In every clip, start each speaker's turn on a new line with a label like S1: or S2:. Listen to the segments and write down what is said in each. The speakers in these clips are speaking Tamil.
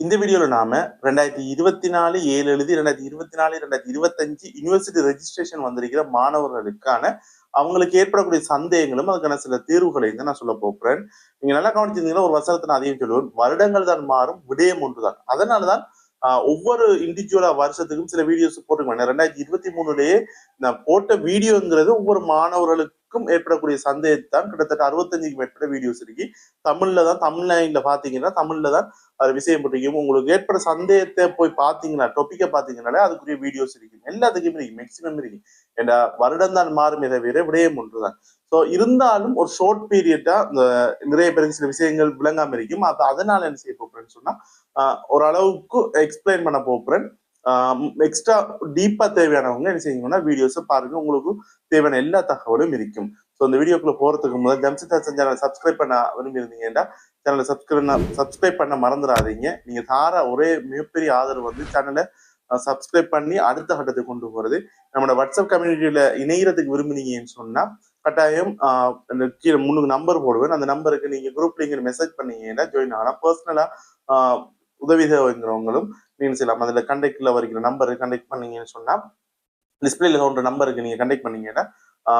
S1: இந்த வீடியோவில் நாம ரெண்டாயிரத்தி இருபத்தி நாலு ஏழு எழுதி ரெண்டாயிரத்தி இருபத்தி நாலு ரெண்டாயிரத்தி இருபத்தஞ்சு யூனிவர்சிட்டி ரெஜிஸ்ட்ரேஷன் வந்திருக்கிற மாணவர்களுக்கான அவங்களுக்கு ஏற்படக்கூடிய சந்தேகங்களும் அதுக்கான சில தீர்வுகளையும் தான் நான் சொல்ல போகிறேன் நீங்க நல்லா கவனிச்சிருந்தீங்கன்னா ஒரு வசனத்தை நான் அதையும் சொல்லுவேன். வருடங்கள் தான் மாறும் விடயம் ஒன்றுதான். அதனாலதான் தான் ஒவ்வொரு இண்டிவிஜுவலா வருஷத்துக்கும் சில வீடியோஸ் போட்டுருக்கேன் ரெண்டாயிரத்தி இருபத்தி மூணுலயே நான் போட்ட வீடியோங்கிறது ஒவ்வொரு மாணவர்களுக்கும் ஏற்படக்கூடிய சந்தேகத்தை தான். கிட்டத்தட்ட அறுபத்தஞ்சுக்கு மேற்பட்ட வீடியோஸ் இருக்கு. தமிழ்ல தான் தமிழ்லைன்ல பாத்தீங்கன்னா தமிழ்ல தான் அது விஷயம் பிடிக்கும் உங்களுக்கு ஏற்பட சந்தேகத்தை போய் பாத்தீங்கன்னா டொப்பிக்கை பாத்தீங்கன்னாலே அதுக்குரிய வீடியோஸ் இருக்கு. எல்லாத்துக்குமே இருக்கு. மேக்சிமம் இருக்கு. ஏன்னா வருடம் தான் மாறுமே தவிர விடயம் ஒன்றுதான். ஸோ இருந்தாலும் ஒரு ஷார்ட் பீரியட்டா இந்த நிறைய பேருக்கு சில விஷயங்கள் விளங்காம இருக்கும். அப்ப அதனால என்ன செய்ய போறேன்னு சொன்னா ஓரளவுக்கு எக்ஸ்பிளைன் பண்ண போகிறேன். எக்ஸ்ட்ரா டீப்பா தேவையானவங்க என்ன செய்யணும்னா வீடியோஸை பாருங்க. உங்களுக்கு தேவையான எல்லா தகவலும் இருக்கும். ஸோ இந்த வீடியோக்குள்ள போறதுக்கு முதல் ஜம்சிதா சேனலை சப்ஸ்கிரைப் பண்ண விரும்பி இருந்தீங்கன்னா சேனலை சப்ஸ்கிரைப் சப்ஸ்கிரைப் பண்ண மறந்துடாதீங்க. நீங்க தார ஒரே மிகப்பெரிய ஆதரவு வந்து சேனலை சப்ஸ்கிரைப் பண்ணி அடுத்த கட்டத்துக்கு கொண்டு போறது. நம்மளோட வாட்ஸ்அப் கம்யூனிட்டியில இணையறதுக்கு விரும்புனீங்கன்னு சொன்னா கட்டாயம் அந்த கீழே முன்னுக்கு நம்பர் போடுவேன். அந்த நம்பருக்கு நீங்க குரூப் லிங்க் மெசேஜ் பண்ணீங்கன்னா ஜாயின் ஆகலாம். பர்சனலா உதவி தேவைங்கிறவங்களும் நீங்க செய்யலாம். அதுல கண்டெக்ட்ல வருகிற நம்பர் கண்டெக்ட் பண்ணீங்கன்னு சொன்னா டிஸ்பிளேல தோன்ற நம்பருக்கு நீங்க கண்டெக்ட் பண்ணீங்கன்னா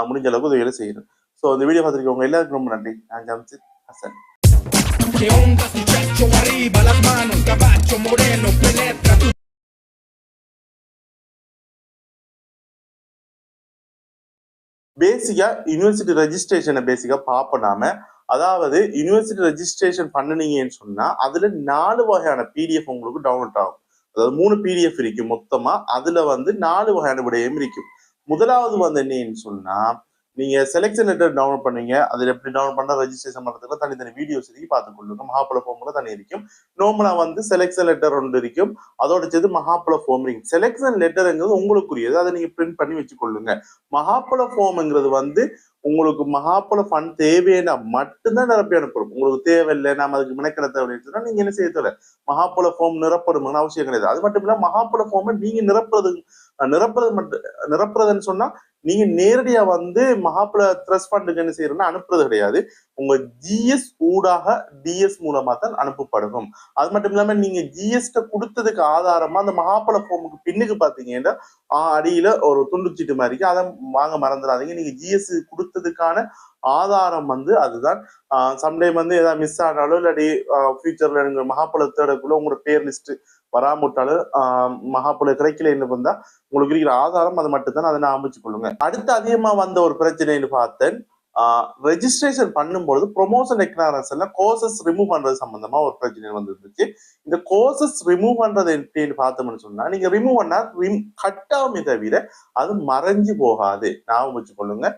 S1: முடிஞ்ச அளவுக்கு உதவியில செய்யணும். ஸோ இந்த வீடியோ பார்த்துருக்கவங்க எல்லாருக்கும் ரொம்ப நன்றி. நான் ஜம்சித் ஹசன். பேசிக்கா யூனிவர்சிட்டி ரெஜிஸ்ட்ரேஷனை பேசிக்கா பார்ப்போம் நாம அதாவது யூனிவர்சிட்டி ரெஜிஸ்ட்ரேஷன் பண்ணுனீங்கன்னு சொன்னா அதுல நாலு வகையான பிடிஎஃப் உங்களுக்கு டவுன்லோட் ஆகும். அதாவது மூணு பிடிஎஃப் இருக்கும் மொத்தமா அதுல வந்து நாலு வகையான விடயம் இருக்கும். முதலாவது வந்து என்னன்னு சொன்னா நீங்க செலெக்ஷன் லெட்டர் டவுன்லோட் பண்ணீங்க அதில் எப்படி டவுன்லோட் பண்ணா ரெஜிஸ்ட்ரேஷன் பண்ணுறதுல தனித்தனி வீடியோஸ் இருக்கு. பார்த்து கொள்ளுங்க. மகாபல ஃபார்ம்ல தனி இருக்கும். நார்மலா வந்து செலெக்ஷன் லெட்டர் ஒன்று இருக்கும். அதோட சேர்த்து மகாபல ஃபார்ம் இருக்கும் செலெக்ஷன் லெட்டருங்கிறது உங்களுக்குரியது. அதை நீங்க பிரிண்ட் பண்ணி வச்சுக்கொள்ளுங்க. மகாபல ஃபார்ம்ங்கிறது வந்து உங்களுக்கு மகாபல ஃபண்ட் தேவைன்னா மட்டும்தான் நிரப்பி அனுப்பணும். உங்களுக்கு தேவையில்லை நாம அதுக்கு மினக்கிட தேவைன்னு நீங்க என்ன செய்ய தேவை மகாபல ஃபார்ம் நிரப்பணும்னு அவசியம் கிடையாது. அது மட்டும் இல்ல மகாபல ஃபார்மை நீங்க நிரப்புறது நிரப்புறது மட்டும் நிரப்புறதுன்னு சொன்னா நீங்க நேரடியா வந்து மகாபல ட்ரஸ்ட் ஃபண்டுக்கு என்ன செய்யறோம்னா அனுப்புறது கிடையாது. உங்க ஜிஎஸ் ஊடாக டிஎஸ் மூலமா தான் அனுப்பப்படும் அது மட்டும் இல்லாம நீங்க ஜிஎஸ்ட கொடுத்ததுக்கு ஆதாரமா அந்த மகாபல ஃபார்முக்கு பின்னுக்கு பாத்தீங்கன்னா அடியில ஒரு துண்டுச்சீட்டு மாதிரி அதை வாங்க மறந்துடாதீங்க. நீங்க ஜிஎஸ் கொடுத்ததுக்கான ஆதாரம் வந்து அதுதான். சம்டைம் வந்து ஏதாவது மிஸ் ஆனாலும் இல்லாட்டி ஃபியூச்சர்ல நீங்க மகாபல தேடக்குள்ள உங்களோட பேர் லிஸ்ட் வராமட்டாலும் மகாபுல கிடைக்கல என்ன வந்தா உங்களுக்கு இருக்கிற ஆதாரம் அது மட்டும்தான் அதை நான் அமைச்சு கொள்ளுங்க. அடுத்து அதிகமா வந்த ஒரு பிரச்சனைன்னு பார்த்தேன் ரெஜிஸ்ட்ரேஷன் பண்ணும்பொழுது ப்ரொமோஷன் எக்னாரன்ஸ் எல்லாம் கோர்சஸ் ரிமூவ் பண்றது சம்பந்தமா ஒரு பிரச்சனை வந்துருந்துச்சு. இந்த கோர்சஸ் ரிமூவ் பண்றது எப்படின்னு பார்த்தோம்னு சொன்னா நீங்க ரிமூவ் பண்ணா கட் ஆகுமே தவிர அது மறைஞ்சு போகாது. ஞாபகம் வச்சுக்கொள்ளுங்க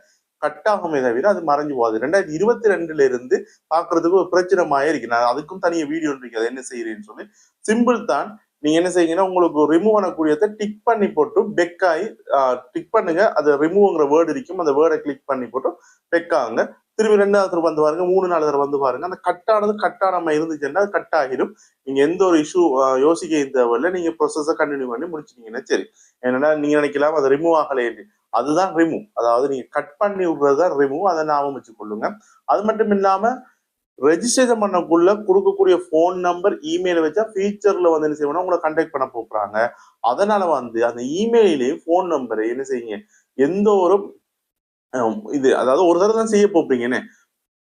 S1: கட் ஆகுமே தவிர அது மறைஞ்சு போகாது. ரெண்டாயிரத்தி இருபத்தி ரெண்டுல இருந்து பாக்குறதுக்கு ஒரு பிரச்சனை இருக்கு. நான் அதுக்கும் தனியாக வீடியோ இருக்கு அதை என்ன செய்யறேன்னு சொல்லி. சிம்பிள் தான். நீங்க என்ன செய்யுங்கன்னா உங்களுக்கு ரிமூவ் பண்ணக்கூடியதை டிக் பண்ணி போட்டு பெக் டிக் பண்ணுங்க. அது ரிமூவ்ங்கிற வேர்டு இருக்கும். அந்த வேர்டை கிளிக் பண்ணி போட்டு பெக்காங்க திரும்பி ரெண்டாவது தடவை வந்து பாருங்க. மூணு நாலு தடவை வந்து பாருங்க. அந்த கட்டானது கட்டானமா இருந்துச்சுன்னா அது கட் ஆகிடும். நீங்க எந்த ஒரு இஷ்யூ யோசிக்க தேவையில்லை. நீங்க ப்ரொசஸை கண்டினியூ பண்ணி முடிச்சிட்டீங்கன்னா சரி. என்னன்னா நீங்க நினைக்கலாம் அது ரிமூவ் ஆகலை அதுதான் ரிமூவ் அதாவது நீங்க கட் பண்ணி விடுறது தான் ரிமூவ் அதை ஞாபகம் வச்சு கொள்ளுங்க அது மட்டும் இல்லாம ரெஜிஸ்ட்ரேஷன் பண்ணக்குள்ள கொடுக்கக்கூடிய ஃபோன் நம்பர் இமெயில் வச்சா ஃபியூச்சர்ல வந்து என்ன செய்வோம்னா உங்களை கண்டெக்ட் பண்ண போறாங்க அதனால வந்து அந்த இமெயிலையும் ஃபோன் நம்பரை என்ன செய்யுங்க எந்த ஒரு இது அதாவது ஒரு தடவை தான் செய்ய போப்பீங்கன்னு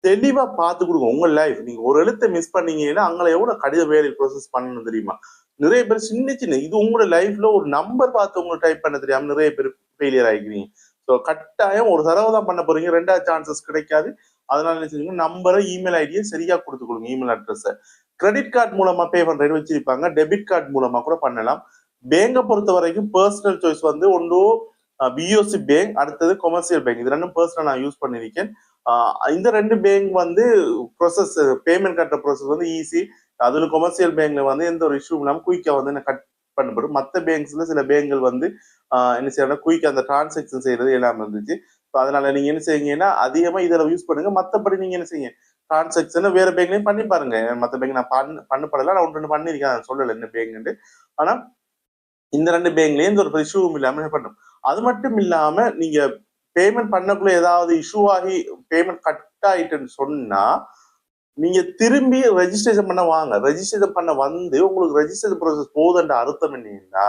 S1: தெளிவா பார்த்து கொடுங்க. உங்க லைஃப் நீங்க ஒரு எழுத்தை மிஸ் பண்ணீங்கன்னா அங்கே எவ்வளவு கடித வேலை ப்ரோசஸ் பண்ணணும் தெரியுமா? நிறைய பேர் சின்ன சின்ன இது உங்களோட லைஃப்ல ஒரு நம்பர் பார்த்து உங்களுக்கு டைப் பண்ண தெரியாம நிறைய பேர் ஃபெயிலியர் ஆகிக்கிறீங்க ஸோ கட்டாயம் ஒரு தடவை தான் பண்ண போறீங்க. ரெண்டாவது சான்சஸ் கிடைக்காது. அதனால என்ன செய்யுங்க நம்பரை இமெயில் ஐடியை சரியா கொடுத்து கொடுங்க இமெயில் அட்ரஸை கிரெடிட் கார்டு மூலமா பே பண்றேன்னு வச்சிருப்பாங்க. டெபிட் கார்டு மூலமா கூட பண்ணலாம். பேங்கை பொறுத்த வரைக்கும் பர்சனல் சாய்ஸ் வந்து ஒன்றோ பிஓசி பேங்க் அடுத்தது கொமர்சியல் பேங்க் இது ரெண்டும் பர்சனல் நான் யூஸ் பண்ணியிருக்கேன். இந்த ரெண்டு பேங்க் வந்து ப்ரொசஸ் பேமெண்ட் கட்டுற ப்ரொசஸ் வந்து ஈஸி அதுல கொமர்சியல் பேங்க்ல வந்து எந்த ஒரு இஷ்யூ இல்லாமல் குயிக்கா வந்து கட் பண்ணப்படும். மற்ற பேங்க்ஸ்ல சில பேங்க்கள் வந்து என்ன செய்யணும் குயிக் அந்த டிரான்சாக்ஷன் செய்யறது எல்லாமே இருந்துச்சு. அதனால நீங்க என்ன செய்யுங்கன்னா அதிகமா இதில் யூஸ் பண்ணுங்க. மற்றபடி நீங்க என்ன செய்யுங்க டிரான்சாக்ஷன் வேற பேங்க்லயும் பண்ணி பாருங்க. மற்ற பேங்க் நான் பண்ண பண்ணப்படல. நான் ஒன்று ரெண்டு பண்ணியிருக்கேன். சொல்லல என்ன பேங்க்னு ஆனா இந்த ரெண்டு பேங்க்லயும் எந்த ஒரு இஷ்யூவும் இல்லாம பண்ணும். அது மட்டும் இல்லாம நீங்க பேமெண்ட் பண்ணக்குள்ள ஏதாவது இஷ்யூ ஆகி பேமெண்ட் கட் ஆயிட்டுன்னு சொன்னா நீங்க திரும்பி ரெஜிஸ்ட்ரேஷன் பண்ண வாங்க. ரெஜிஸ்ட்ரேஷன் பண்ண வந்து உங்களுக்கு ரெஜிஸ்ட்ரேஷன் ப்ராசஸ் போகுதுன்ற அர்த்தம் என்னன்னா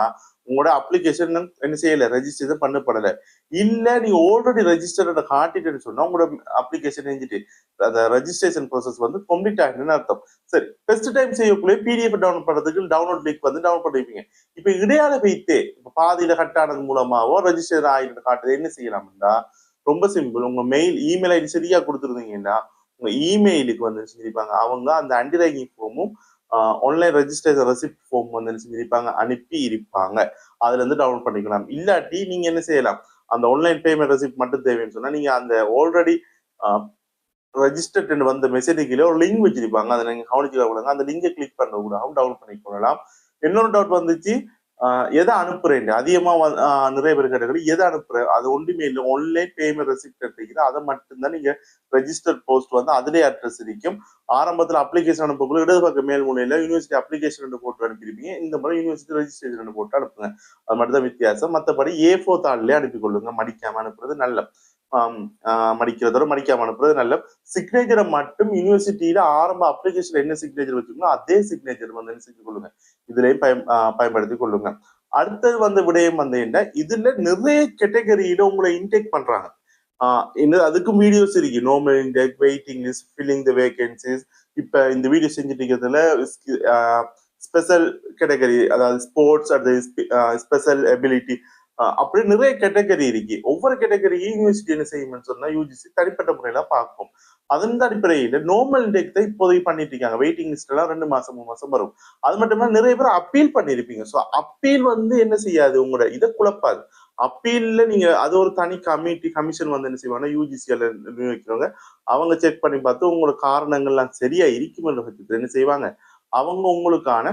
S1: உங்களோட அப்ளிகேஷன் என்ன செய்யல? ரெஜிஸ்டர் பண்ணப்படல. இல்ல நீ ஆல்ரெடி ரெஜிஸ்டர்ட காட்டிட்டுன்னு சொன்னா உங்களோட அப்ளிகேஷன் செஞ்சுட்டு அந்த ரெஜிஸ்ட்ரேஷன் ப்ராசஸ் வந்து கம்ப்ளீட் ஆகிடுன்னு அர்த்தம். சரி ஃபர்ஸ்ட் டைம் செய்யக்குள்ளே பிடிஎஃப் டவுன்லோட் பண்ணுறதுக்கு டவுன்லோட் லிங்க் வந்து டவுன்லோட் பண்ணிருப்பீங்க. இப்ப இடையால வைத்தே இப்ப பாதியில கட் ஆனது மூலமாவோ ரெஜிஸ்டர் ஆகிட்டு காட்டுறது என்ன செய்யலாம்னா ரொம்ப சிம்பிள் உங்க மெயில் இமெயில் ஐடி சரியா கொடுத்துருந்தீங்கன்னா உங்க இமெயிலுக்கு வந்து செஞ்சிருப்பாங்க? அவங்க அந்த அண்டி ரைட்டிங் ஃபார்மும் ஆன்லைன் ரெஜிஸ்ட்ரேஷன் ரெசிப்ட் ஃபார்ம் வந்து என்ன செஞ்சிருப்பாங்க? அனுப்பி இருப்பாங்க அதுல இருந்து டவுன்லோட் பண்ணிக்கலாம். இல்லாட்டி நீங்க என்ன செய்யலாம்? அந்த ஆன்லைன் பேமெண்ட் ரெசிப்ட் மட்டும் தேவைன்னு சொன்னா நீங்க அந்த ஆல்ரெடி ரெஜிஸ்டர்ட் வந்த மெசேஜுக்குள்ள ஒரு லிங்க் வச்சிருப்பாங்க. அதை நீங்க கூடாது அந்த லிங்கை கிளிக் பண்ண கூட டவுன்லோட் பண்ணி கொள்ளலாம் இன்னொரு டவுட் வந்துச்சு. எதை அனுப்புறேன்? அதிகமா நிறைய பேர் கேட்டது எதை அனுப்புறேன் அது ஒன்றுமே இல்லை. ஆன்லைன் பேமெண்ட் ரெசிப்ட் இருக்குது அதை மட்டும்தான் நீங்க ரெஜிஸ்டர் போஸ்ட் வந்து அதிலே அட்ரஸ் இருக்கும். ஆரம்பத்தில் அப்ளிகேஷன் அனுப்பக்குள்ள இடது பக்கம் மேல் முனையில யூனிவர்சிட்டி அப்ளிகேஷன் போட்டு அனுப்பியிருப்பீங்க. இந்த முறை யூனிவர்சிட்டி ரெஜிஸ்ட்ரேஷன் போட்டு அனுப்புங்க. அது மட்டும் தான் வித்தியாசம். மற்றபடி ஏ ஃபோர் தாள்லயே அனுப்பி கொள்ளுங்க மடிக்காம அனுப்புறது நல்ல மடிக்கிறதோட மடிக்காம அனுப்புறது நல்ல சிக்னேச்சரை மட்டும் யூனிவர்சிட்டியில ஆரம்ப அப்ளிகேஷன் என்ன சிக்னேச்சர் வச்சுக்கணும் அதே சிக்னேச்சர் வந்து செஞ்சு கொள்ளுங்க. இதுலயும் பயன் பயன்படுத்தி கொள்ளுங்க. அடுத்தது வந்த விடயம் வந்து என்ன? இதுல நிறைய கேட்டகரியில உங்களை இன்டேக் பண்றாங்க. ஆஹ் இன்னும் அதுக்கும் வீடியோஸ் இருக்கு. Normal intake waiting list filling the vacancies இப்ப இந்த வீடியோ செஞ்சுட்டு இருக்கிறதுல ஸ்பெஷல் கேட்டகரி அதாவது ஸ்போர்ட்ஸ் அது ஸ்பெஷல் எபிலிட்டி அப்படி நிறைய கேட்டகரி இருக்கு. ஒவ்வொரு கேட்டகரியும் யூனிவர்சிட்டி என்ன செய்யும்னு சொன்னா யூஜிசி தனிப்பட்ட முறையில பார்க்கும். அதன் அடிப்படையில நோமல் இன்டேக் தான் இப்போதைக்கு பண்ணிட்டு இருக்காங்க. வெயிட்டிங் லிஸ்ட் எல்லாம் ரெண்டு மாசம் மூணு மாசம் வரும். அது மட்டும் இல்லாம நிறைய பேர் அப்பீல் பண்ணிருப்பீங்க ஸோ அப்பீல் வந்து என்ன செய்யாது? உங்களோட இதை குழப்பாது. அப்பீல்ல நீங்க அது ஒரு தனி கமிட்டி கமிஷன் வந்து என்ன செய்வாங்கன்னா யூஜிசியில நிர்வகிக்கிறவங்க அவங்க செக் பண்ணி பார்த்து உங்களோட காரணங்கள்லாம் சரியா இருக்குமென்ற பட்சத்தில் என்ன செய்வாங்க? அவங்க உங்களுக்கான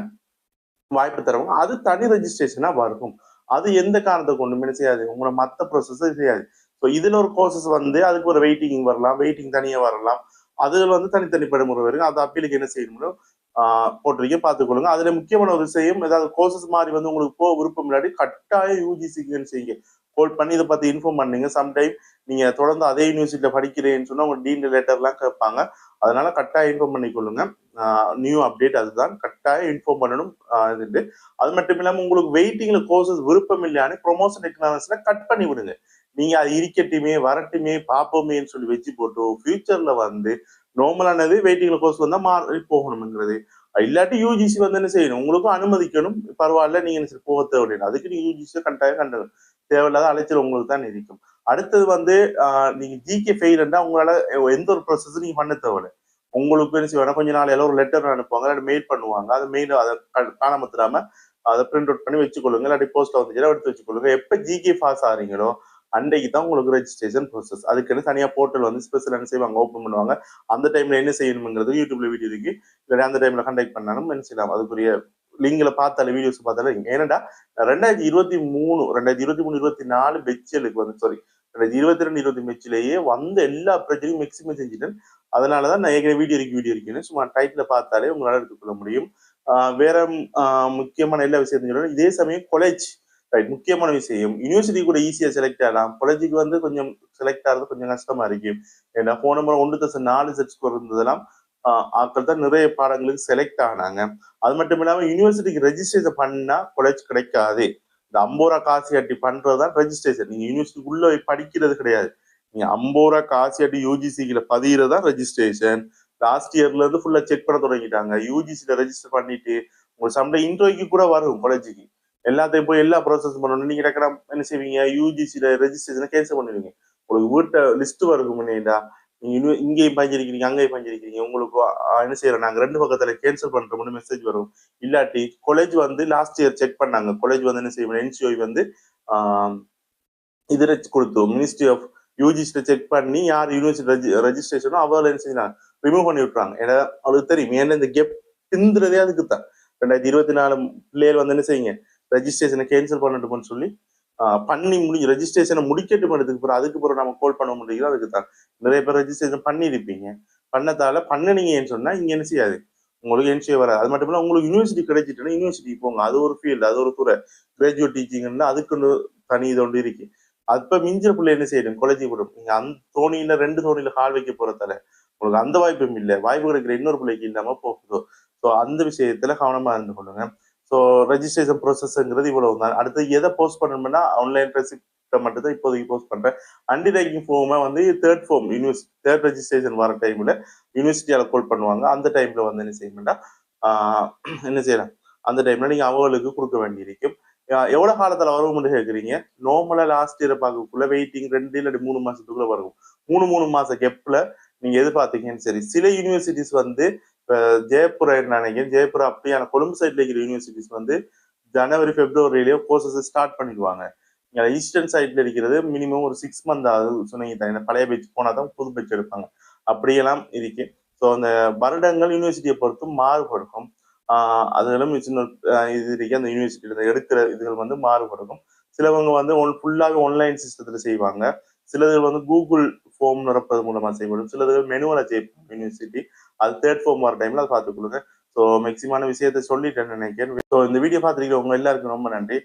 S1: வாய்ப்பு தருவாங்க. அது தனி ரெஜிஸ்ட்ரேஷனா வரும். அது எந்த காரணத்தை கொண்டுமே செய்யாது? உங்களை மற்ற ப்ரொசஸும் செய்யாது. ஸோ இதில் ஒரு ப்ராசஸ் வந்து அதுக்கு ஒரு வெயிட்டிங் வரலாம். வெயிட்டிங் தனியாக வரலாம். அதில் வந்து தனித்தனி படுமுறை வரும் அது அப்பீலுக்கு என்ன செய்யணும்னு ஆஹ் போட்டிருக்கீங்க. பார்த்துக்கொள்ளுங்க அதில் முக்கியமான ஒரு விஷயம் ஏதாவது கோர்சஸ் மாதிரி வந்து உங்களுக்கு போக விருப்பம் இல்லாட்டி கட்டாயம் யூஜிசிக்கு செய்யுங்க? கோல் பண்ணி இதை பற்றி இன்ஃபார்ம் பண்ணீங்க. சம்டைம் நீங்கள் தொடர்ந்து அதே யூனிவர்சிட்டியில் படிக்கிறேன்னு சொன்னால் உங்கள் டீன் லெட்டர்லாம் கேட்பாங்க. அதனால கட்டாயம் இன்ஃபார்ம் பண்ணிக்கொள்ளுங்க. நியூ அப்டேட் அதுதான். கட்டாயம் இன்ஃபார்ம் பண்ணணும். இது அது மட்டும் இல்லாமல் உங்களுக்கு வெயிட்டிங்ல கோர்சஸ் விருப்பம் இல்லையானு ப்ரொமோஷன் எக்கனாமிக்ஸ்ல கட் பண்ணி விடுங்க. நீங்க அது இருக்கட்டுமே வரட்டுமே பார்ப்போமேன்னு சொல்லி வச்சு போட்டு ஃபியூச்சர்ல வந்து நார்மலானது வெயிட்டிங்ல கோர்ஸ் வந்தா மாறி போகணுங்கிறது இல்லாட்டி யூஜிசி வந்து என்ன செய்யணும்? உங்களுக்கும் அனுமதிக்கணும். பரவாயில்ல நீங்க என்ன செய்ய- போக தேவையில்லை. அதுக்கு நீங்க யூஜிசியை கண்டாயம் கண்டது. தேவையில்லாத அலைச்சல் உங்களுக்கு தான் இருக்கும். அடுத்தது வந்து நீங்க ஜிகே ஃபெயில்னா உங்களால எந்த ஒரு ப்ரொசஸும் நீங்க பண்ண தேவையில்லை. உங்களுக்கு என்ன செய்வாங்க கொஞ்ச நாள் எல்லாம் ஒரு லெட்டர் அனுப்புவாங்க இல்லாட்டி மெயில் பண்ணுவாங்க. அது மெயில் அதை கா- காணாம தராம அதை பிரிண்ட் அவுட் பண்ணி வச்சுக்கொள்ளுங்க. இல்லாட்டி போஸ்ட்ல வந்துச்சுன்னா எடுத்து வச்சுக்கொள்ளுங்க. எப்ப ஜிகே பாஸ் ஆறீங்களோ அன்றைக்கு தான் உங்களுக்கு ரெஜிஸ்ட்ரேஷன் ப்ரோசஸ் அதுக்குன்னு தனியாக போர்ட்டல் வந்து ஸ்பெஷல் என்ன செய்வாங்க ஓப்பன் பண்ணுவாங்க. அந்த டைம்ல என்ன செய்யணுங்கிறது யூடியூப்ல வீடியோ இருக்கு இல்லாட்டி அந்த டைம்ல கண்டக்ட் பண்ணாலும் என்ன செய்யலாம். அதுக்குரிய லிங்கில் பார்த்தாலே வீடியோஸ் பார்த்தாலே ஏன்னாடா ரெண்டாயிரத்தி இருபத்தி மூணு ரெண்டாயிரத்தி இருபத்தி மூணு இருபத்தி நாலு பெச்சலுக்கு வந்து சாரி ரெண்டாயிரத்தி இருபத்தி ரெண்டு இருபத்தி மெச்சிலேயே வந்த எல்லா பிரச்சனையும் மேக்சிமம் செஞ்சுட்டேன். அதனாலதான் நான் ஏற்கனவே வீடியோ இருக்கு வீடியோ இருக்கேன்னு சும்மா டைட்டில் பார்த்தாலே உங்களால் எடுத்துக்கொள்ள முடியும். வேற முக்கியமான எல்லா விஷயத்தையும் சொல்லணும். இதே சமயம் கொலேஜ் ரைட் முக்கியமான விஷயம். யூனிவர்சிட்டி கூட ஈஸியாக செலக்ட் ஆகலாம். காலேஜுக்கு வந்து கொஞ்சம் செலக்ட் ஆகிறது கொஞ்சம் கஷ்டமா இருக்கு. ஏன்னா போன முறை ஒன்று தசம் நாலு செட் ஸ்கோர் இருந்ததெல்லாம் ஆக்கள் தான் நிறைய பாடங்களுக்கு செலக்ட் ஆனாங்க. அது மட்டும் இல்லாமல் யூனிவர்சிட்டிக்கு ரெஜிஸ்ட்ரேஷன் பண்ணால் காலேஜ் கிடைக்காது. இந்த ஐம்பது அட்டி பண்றது தான் ரெஜிஸ்ட்ரேஷன் நீங்க யூனிவர்சிட்டிக்குள்ள போய் படிக்கிறது கிடையாது. நீங்க ஐம்பது ரூபா அட்டி கட்டி பதிகிறது தான் ரெஜிஸ்ட்ரேஷன் லாஸ்ட் இயர்ல இருந்து ஃபுல்லா செக் பண்ண தொடங்கிட்டாங்க. யூஜிசியில ரெஜிஸ்டர் பண்ணிட்டு உங்களுக்கு சம்டே இன்டர்வியூக்கு கூட வரும் காலேஜுக்கு எல்லாத்தையும் போய் எல்லா ப்ராசஸ் பண்ணணும். நீங்க டக்குனு என்ன செய்வீங்க? யூஜிசியில ரெஜிஸ்ட்ரேஷனை கேன்சல் பண்ணுவீங்க. உங்களுக்கு வீட்டை லிஸ்ட் வரும் முன்னேடா இன்னும் இங்கேயும் பஞ்சிருக்கிறீங்க அங்கேயும் பஞ்சிருக்கிறீங்க உங்களுக்கு என்ன செய்யறோம்? நாங்கள் ரெண்டு பக்கத்துல கேன்சல் பண்றோம்னு மெசேஜ் வரும். இல்லாட்டி காலேஜ் வந்து லாஸ்ட் இயர் செக் பண்ணாங்க. காலேஜ் வந்து என்ன செய்வோம் என்சிஓ வந்து ஆஹ், இதுல கொடுத்தோம். மினிஸ்ட்ரி ஆஃப் யூஜிஸ்ட செக் பண்ணி யார் யூனிவர்சிட்டி ரெஜிஸ்ட்ரேஷனோ அவங்கள என்ன செய்யலாம்? ரிமூவ் பண்ணி விட்டுறாங்க. ஏன்னா அவளுக்கு தெரியும். ஏன்னா இந்த கெப் பிந்துறதே அதுக்கு தான் ரெண்டாயிரத்தி இருபத்தி நாலு பிள்ளைகள் வந்து என்ன செய்யுங்க? ரெஜிஸ்ட்ரேஷனை கேன்சல் பண்ணட்டுமோன்னு சொல்லி பண்ணி முடிஞ்சு ரெஜிஸ்ட்ரேஷனை முடிக்கட்டும் அதுக்கு பிறகு அதுக்கு பிறகு நம்ம கோல் பண்ண முடியுதோ அதுக்கு தான் நிறைய பேர் ரெஜிஸ்ட்ரேஷன் பண்ணியிருப்பீங்க. பண்ணதால பண்ணுனீங்கன்னு சொன்னா இங்க என்ன செய்யாது? உங்களுக்கு என்சிஏ வராது. அது மட்டும் இல்லாமல் உங்களுக்கு யூனிவர்சிட்டி கிடைச்சிட்டுன்னா யூனிவர்சிட்டி போங்க. அது ஒரு ஃபீல்டு அது ஒரு துறை. கிராஜுவேட் டீச்சிங்னா அதுக்குன்னு தனி இது ஒன்று இருக்கு. அப்போ மிஞ்சிற பிள்ளை என்ன செய்யணும்? காலேஜ் விடும் நீங்க அந்த தோணியில் ரெண்டு தோணியில் கால் வைக்க போறதால உங்களுக்கு அந்த வாய்ப்பும் இல்லை. வாய்ப்பு கிடைக்கிற இன்னொரு பிள்ளைக்கு இல்லாம போகுதோ? ஸோ அந்த விஷயத்துல கவனமா இருந்து கொள்ளுங்க. ஸோ ரெஜிஸ்ட்ரேஷன் ப்ரோசஸ்ங்கிறது இவ்வளவு தான். அடுத்து எதை போஸ்ட் பண்ணணும்னா ஆன்லைன் ரெசிப்டை மட்டும் தான் இப்போதைக்கு போஸ்ட் பண்றேன். அண்டி ரைக்கிங் ஃபார்மை வந்து third form university third registration வர டைம்ல யூனிவர்சிட்டியால் கால் பண்ணுவாங்க. அந்த டைம்ல வந்து என்ன செய்யணும்னா ஆஹ் என்ன செய்யலாம்? அந்த டைம்ல நீங்க அவங்களுக்கு கொடுக்க வேண்டியிருக்கும். எவ்வளோ எவ்வளவு காலத்துல வரும்னு கேட்குறீங்க நார்மலாக லாஸ்ட் இயர் பார்க்கக்குள்ள வெயிட்டிங் ரெண்டு இல்லை மூணு மாசத்துக்குள்ள வரும். மூணு மூணு மாச கெப்ல நீங்க எதிர்பார்த்தீங்கன்னு சரி. சில யூனிவர்சிட்டிஸ் வந்து இப்போ ஜெயபுரம் நினைக்கிறேன்? ஜெயப்பூர் அப்படியான கொழும்பு சைட்ல இருக்கிற யூனிவர்சிட்டிஸ் வந்து ஜனவரி பிப்ரவரியிலேயோ கோர்சஸ் ஸ்டார்ட் பண்ணிடுவாங்க. ஈஸ்டர்ன் சைட்ல இருக்கிறது மினிமம் ஒரு சிக்ஸ் மந்த் ஆகுது. சொன்னீங்க தான் பழைய பேச்சு போனாதான் புது பேச்சு எடுப்பாங்க. அப்படியெல்லாம் இருக்கு. ஸோ அந்த வருடங்கள் யூனிவர்சிட்டியை பொறுத்து மாறுபடும் ஆஹ் அதெல்லாம் சின்ன இது இருக்கு. அந்த யூனிவர்சிட்டியில் எடுக்கிற இதுகள் வந்து மாறுபடும் சிலவங்க வந்து ஒன் ஃபுல்லாக ஆன்லைன் சிஸ்டத்தில் செய்வாங்க. சிலது வந்து கூகுள் ஃபார்ம் நிரப்பது மூலமாக செய்யப்படும். சிலது மெனுவில் செய்யும் யூனிவர்சிட்டி அது தேர்ட் ஃபார்ம் வர டைம்ல அதை பார்த்துக்கொள்ளுங்க ஸோ மேக்சிமான விஷயத்த சொல்லிட்டேன் நினைக்கிறேன். ஸோ இந்த வீடியோ பார்த்துருக்கீங்க எல்லாருக்கும் ரொம்ப நன்றி.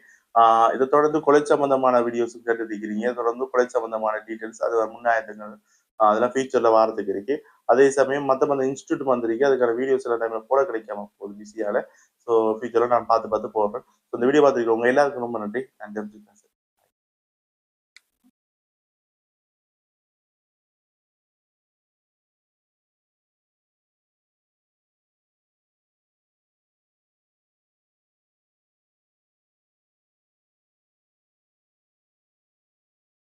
S1: இதை தொடர்ந்து கொலை சம்பந்தமான வீடியோஸ் கேட்டுருக்கிறீங்க இருக்கிறீங்க தொடர்ந்து கொலை சம்பந்தமான டீட்டெயில்ஸ் அது முன்னாயத்தங்கள் அதெல்லாம் ஃபியூச்சர்ல வாரத்துக்கு இருக்கு. அதே சமயம் மற்ற மற்ற இன்ஸ்டியூட் வந்திருக்கு. அதுக்கான வீடியோஸ் எல்லா டைம்ல போட கிடைக்காம போகுது பிஸியால ஸோ ஃபியூச்சர்ல நான் பார்த்து பார்த்து போடுறேன். ஸோ இந்த வீடியோ பார்த்துருக்கோங்க எல்லாருக்கும் ரொம்ப நன்றி. நான் தெரிஞ்சுக்கிறேன்